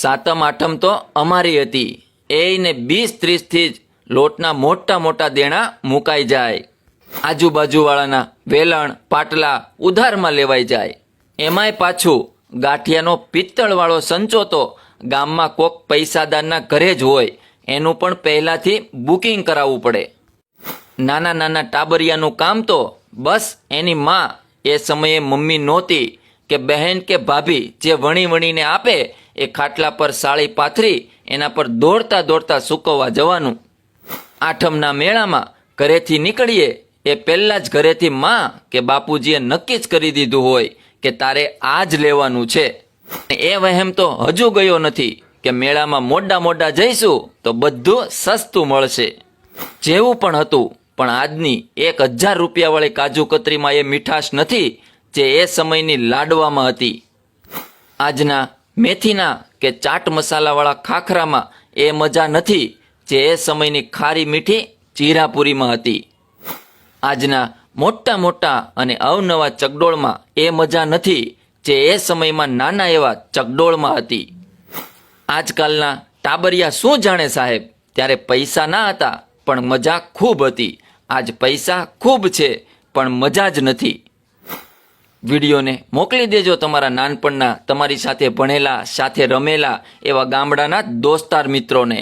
સાતમ, આઠમ તો અમારી હતી. એને બીસ ત્રીસથી જ લોટના મોટા મોટા દેણા મુકાઈ જાય. આજુબાજુવાળાના વેલણ, પાટલા ઉધારમાં લેવાઈ જાય. એમાંય પાછું ગાંઠિયાનો પિત્તળવાળો સંચો તો ગામમાં કોક પૈસાદારના ઘરે જ હોય. એનું પણ પહેલાંથી બુકિંગ કરાવવું પડે. નાના નાના ટાબરિયાનું કામ તો બસ એની માં એ સમયે મમ્મી નહોતી કે બહેન કે ભાભી જે વણી વણીને આપે એ ખાટલા પર સાળી પાથરી, એના પર દોડતા દોડતા સૂકવવા જવાનું. આઠમના મેળામાં ઘરેથી નીકળીએ, એ પહેલાં જ ઘરેથી માં કે બાપુજીએ નક્કી જ કરી દીધું હોય કે તારે આ જ લેવાનું છે. એ વહેમ તો હજુ ગયો નથી કે મેળામાં મોડા મોડા જઈશું તો બધું સસ્તું મળશે. જેવું પણ હતું, પણ આજની એક હજાર રૂપિયાવાળી કાજુ કતરીમાં એ મીઠાશ નથી જે એ સમયની લાડવામાં હતી. આજના મેથીના કે ચાટ મસાલાવાળા ખાખરામાં એ મજા નથી જે એ સમયની ખારી મીઠી ચીરાપુરીમાં હતી. આજના મોટા મોટા અને અવનવા ચકડોળમાં એ મજા નથી જે એ સમયમાં નાના એવા ચકડોળમાં હતી. આજકાલના ટાબરિયા શું જાણે સાહેબ? ત્યારે પૈસા ના હતા, પણ મજા ખૂબ હતી. આજ પૈસા ખૂબ છે, પણ મજા જ નથી. વિડીયોને મોકલી દેજો તમારા નાનપણના તમારી સાથે ભણેલા સાથે રમેલા એવા ગામડાના દોસ્તાર મિત્રોને.